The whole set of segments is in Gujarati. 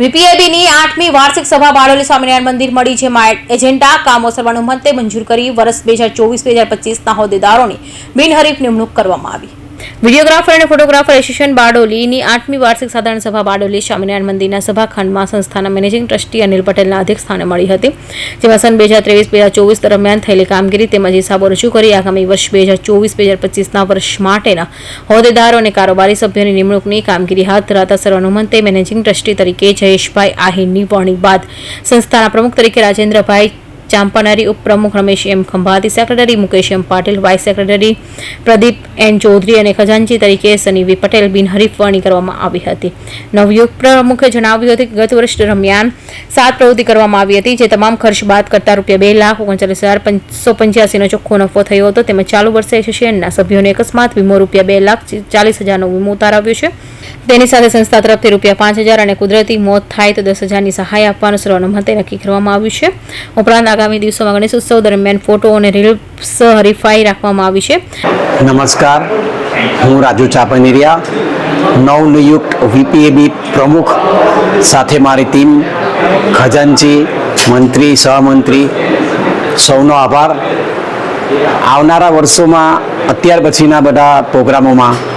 વીપીએબીની આઠમી વાર્ષિક સભા બારડોલી સ્વામિનારાયણ મંદિર મળી, જેમાં એજન્ડા, કામો સર્વાનુમતે મંજૂર કરી, વર્ષ બે હજાર ચોવીસ, બે હજાર પચીસના હોદ્દેદારોની બિનહરીફ નિમણૂક કરવામાં આવી. વિડીયોગ્રાફર અને ફોટોગ્રાફર એસોસિએશન બારડોલીની આઠમી વાર્ષિક સાધારણ સભા બારડોલી સ્વામિનારાયણ મંદિરના સભાખંડમાં સંસ્થાના મેનેજિંગ ટ્રસ્ટી અનિલ પટેલના અધ્યક્ષસ્થાને મળી હતી. જેમાં સન બે હજાર ત્રેવીસ, બે હજાર ચોવીસ દરમિયાન થયેલી કામગીરી તેમજ હિસાબો રજૂ કરી આગામી વર્ષ બે હજાર ચોવીસ, બે હજાર પચીસના વર્ષ માટેના હોદ્દેદારો અને કારોબારી સભ્યોની નિમણૂકની કામગીરી હાથ ધરાતા સર્વાનુમતે મેનેજિંગ ટ્રસ્ટી તરીકે જયેશભાઈ આહિરની વરણી બાદ સંસ્થાના પ્રમુખ તરીકે રાજેન્દ્રભાઈ ચાંપાનારી ઉપપ્રમુખ Ramesh M Khambhati secretary, Mukesh M Patil, vice secretary Pradeep N Chaudhary અને ખજાનચી તરીકે સનીવી પટેલ બિનહરીફ વરણી કરવામાં આવી હતી. નવયુગ પ્રમુખે જણાવ્યું હતું કે ગત વર્ષ દરમિયાન સાત પ્રવૃત્તિ કરવામાં આવી હતી, જે તમામ ખર્ચ બાદ કરતા રૂપિયા બે લાખ ઓગણચાલીસ હજાર પાંચસો પંચ્યાસીનો ચોખ્ખો નફો થયો હતો. તેમજ ચાલુ વર્ષે એસોસિએશનના સભ્યોને અકસ્માત વીમો રૂપિયા બે લાખ ચાલીસ હજારનો વીમો ઉતારાવ્યો છે. તેની સાથે સંસ્થા તરફથી રૂપિયા પાંચ હજાર અને કુદરતી મોત થાય તો દસ હજારની સહાય આપવાનું સર્વાનુમતે નક્કી કરવામાં આવ્યું છે. ઉપરાંત આગામી દિવસોમાં ગણેશ ઉત્સવ દરમિયાન ફોટો અને રીલ્સ હરીફાઈ રાખવામાં આવી છે. નમસ્કાર. હું રાજુ ચાપનેરિયા, નવનિયુક્ત વીપીએબી પ્રમુખ, સાથે મારી ટીમ, ખજાનચી, મંત્રી, સહમંત્રી, સૌનો આભાર. આવનારા વર્ષોમાં, અત્યાર પછીના બધા પ્રોગ્રામોમાં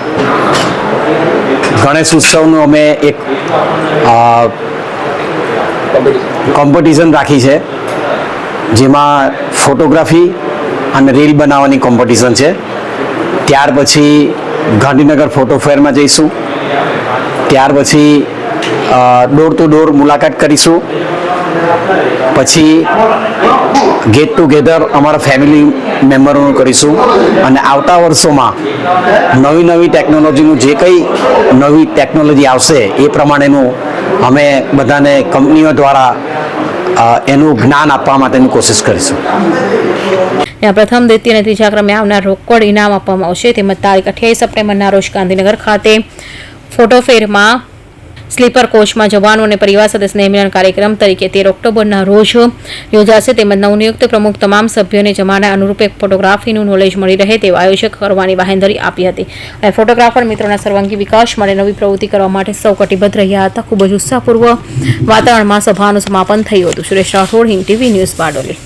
ગણેશ ઉત્સવનું અમે એક કોમ્પિટિશન રાખી છે, જેમાં ફોટોગ્રાફી અને રીલ બનાવવાની કોમ્પિટિશન છે. ત્યાર પછી ગાંધીનગર ફોટો ફેરમાં જઈશું. ત્યાર પછી ડોર ટુ ડોર મુલાકાત કરીશું. પછી ગેટ ટુગેધર અમારા ફેમિલી મેમ્બરોનું કરીશું. અને આવતા વર્ષોમાં નવી નવી ટેકનોલોજીનું જે કંઈ નવી ટેકનોલોજી આવશે, એ પ્રમાણેનું અમે બધાને કંપનીઓ દ્વારા એનું જ્ઞાન આપવા માટેની કોશિશ કરીશું. ત્યાં પ્રથમ દ્વિતીય અને ત્રીજા ક્રમે આવનાર રોકડ ઇનામ આપવામાં આવશે. તેમજ તારીખ અઠ્યાવીસ સપ્ટેમ્બરના રોજ ગાંધીનગર ખાતે ફોટો ફેરમાં સ્લીપર કોચમાં જવાનો અને પરિવાર સાથે સ્નેહમિલન કાર્યક્રમ તરીકે તેર ઓક્ટોબરના રોજ યોજાશે. તેમજ નવનિયુક્ત પ્રમુખ તમામ સભ્યોને જમાના અનુરૂપે ફોટોગ્રાફીનું નોલેજ મળી રહે તેવું આયોજક કરવાની બાહેંધરી આપી હતી. અને ફોટોગ્રાફર મિત્રોના સર્વાંગી વિકાસ માટે નવી પ્રવૃત્તિ કરવા માટે સૌ કટિબદ્ધ રહ્યા હતા. ખૂબ જ ઉત્સાહપૂર્વક વાતાવરણમાં સભાનું સમાપન થયું હતું. Suresh Rathod Hind TV news Bardoli.